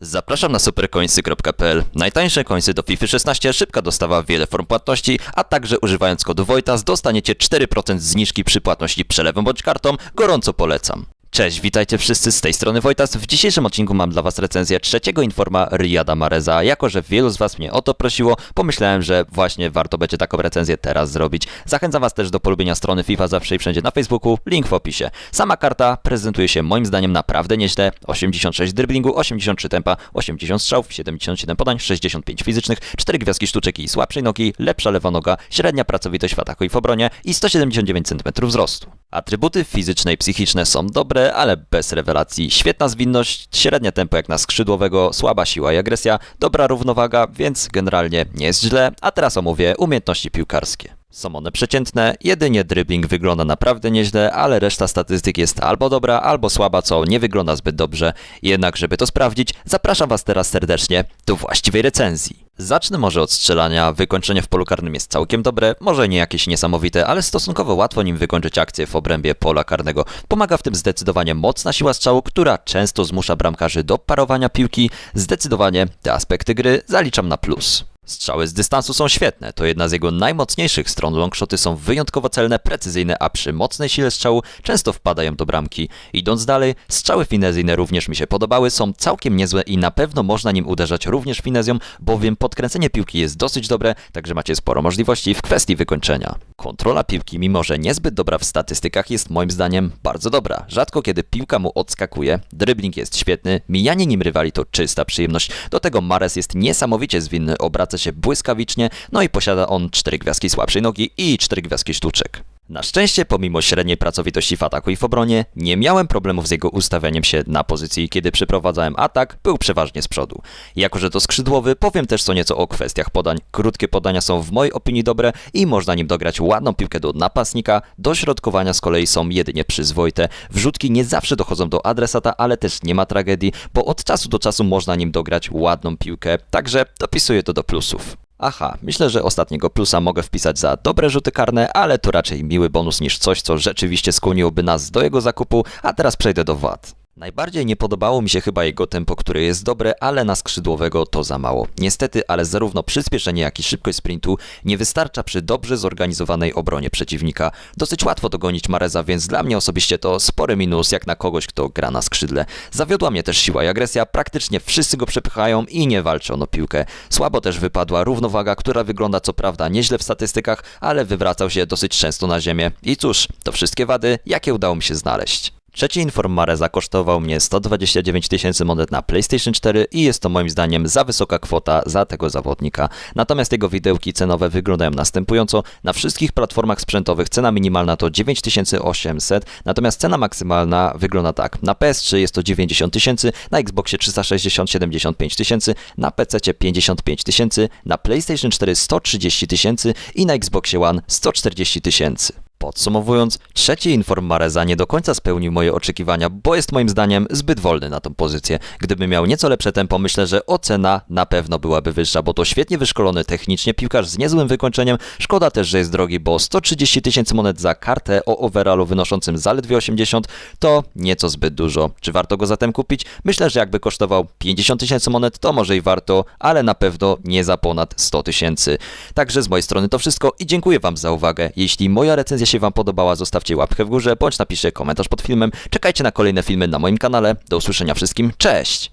Zapraszam na supercoinsy.pl. Najtańsze coinsy do FIFA 16, szybka dostawa, wiele form płatności, a także używając kodu Wojtas dostaniecie 4% zniżki przy płatności przelewem bądź kartą. Gorąco polecam. Cześć, witajcie wszyscy z tej strony Wojtas. W dzisiejszym odcinku mam dla Was recenzję trzeciego informa Riyada Mareza. Jako, że wielu z Was mnie o to prosiło, pomyślałem, że właśnie warto będzie taką recenzję teraz zrobić. Zachęcam Was też do polubienia strony FIFA zawsze i wszędzie na Facebooku, link w opisie. Sama karta prezentuje się moim zdaniem naprawdę nieźle. 86 driblingu, 83 tempa, 80 strzałów, 77 podań, 65 fizycznych, 4 gwiazdki sztuczek i słabszej nogi, lepsza lewa noga, średnia pracowitość w ataku i w obronie i 179 cm wzrostu. Atrybuty fizyczne i psychiczne są dobre, ale bez rewelacji. Świetna zwinność, średnie tempo jak na skrzydłowego, słaba siła i agresja, dobra równowaga, więc generalnie nie jest źle. A teraz omówię umiejętności piłkarskie. Są one przeciętne, jedynie dribbling wygląda naprawdę nieźle, ale reszta statystyk jest albo dobra, albo słaba, co nie wygląda zbyt dobrze. Jednak, żeby to sprawdzić, zapraszam Was teraz serdecznie do właściwej recenzji. Zacznę może od strzelania. Wykończenie w polu karnym jest całkiem dobre, może nie jakieś niesamowite, ale stosunkowo łatwo nim wykończyć akcję w obrębie pola karnego. Pomaga w tym zdecydowanie mocna siła strzału, która często zmusza bramkarzy do parowania piłki. Zdecydowanie te aspekty gry zaliczam na plus. Strzały z dystansu są świetne, to jedna z jego najmocniejszych stron. Longshoty są wyjątkowo celne, precyzyjne, a przy mocnej sile strzału często wpadają do bramki. Idąc dalej, strzały finezyjne również mi się podobały, są całkiem niezłe i na pewno można nim uderzać również finezją, bowiem podkręcenie piłki jest dosyć dobre, także macie sporo możliwości w kwestii wykończenia. Kontrola piłki, mimo że niezbyt dobra w statystykach, jest moim zdaniem bardzo dobra. Rzadko kiedy piłka mu odskakuje, dribbling jest świetny, mijanie nim rywali to czysta przyjemność. Do tego Mares jest niesamowicie zwinny, obraca się błyskawicznie, no i posiada on 4 gwiazdki słabszej nogi i 4 gwiazdki sztuczek. Na szczęście, pomimo średniej pracowitości w ataku i w obronie, nie miałem problemów z jego ustawianiem się na pozycji, kiedy przeprowadzałem atak, był przeważnie z przodu. Jako, że to skrzydłowy, powiem też co nieco o kwestiach podań. Krótkie podania są w mojej opinii dobre i można nim dograć ładną piłkę do napastnika, dośrodkowania z kolei są jedynie przyzwoite. Wrzutki nie zawsze dochodzą do adresata, ale też nie ma tragedii, bo od czasu do czasu można nim dograć ładną piłkę, także dopisuję to do plusów. Aha, myślę, że ostatniego plusa mogę wpisać za dobre rzuty karne, ale to raczej miły bonus niż coś, co rzeczywiście skłoniłoby nas do jego zakupu, a teraz przejdę do wad. Najbardziej nie podobało mi się chyba jego tempo, które jest dobre, ale na skrzydłowego to za mało. Niestety, ale zarówno przyspieszenie, jak i szybkość sprintu nie wystarcza przy dobrze zorganizowanej obronie przeciwnika. Dosyć łatwo dogonić Mareza, więc dla mnie osobiście to spory minus, jak na kogoś, kto gra na skrzydle. Zawiodła mnie też siła i agresja, praktycznie wszyscy go przepychają i nie walczą o piłkę. Słabo też wypadła równowaga, która wygląda co prawda nieźle w statystykach, ale wywracał się dosyć często na ziemię. I cóż, to wszystkie wady, jakie udało mi się znaleźć. Trzeci inform Mareza kosztował mnie 129 tysięcy monet na PlayStation 4 i jest to moim zdaniem za wysoka kwota za tego zawodnika. Natomiast jego widełki cenowe wyglądają następująco. Na wszystkich platformach sprzętowych cena minimalna to 9800, natomiast cena maksymalna wygląda tak. Na PS3 jest to 90 tysięcy, na Xboxie 360 75 tysięcy, na PC 55 tysięcy, na PlayStation 4 130 tysięcy i na Xboxie One 140 tysięcy. Podsumowując, trzeci inform Mareza nie do końca spełnił moje oczekiwania, bo jest moim zdaniem zbyt wolny na tą pozycję. Gdyby miał nieco lepsze tempo, myślę, że ocena na pewno byłaby wyższa, bo to świetnie wyszkolony technicznie piłkarz z niezłym wykończeniem. Szkoda też, że jest drogi, bo 130 tysięcy monet za kartę o overallu wynoszącym zaledwie 80 to nieco zbyt dużo. Czy warto go zatem kupić? Myślę, że jakby kosztował 50 tysięcy monet, to może i warto, ale na pewno nie za ponad 100 tysięcy. Także z mojej strony to wszystko i dziękuję Wam za uwagę. Jeśli moja recenzja się Wam podobała, zostawcie łapkę w górze, bądź napiszcie komentarz pod filmem. Czekajcie na kolejne filmy na moim kanale. Do usłyszenia wszystkim, cześć!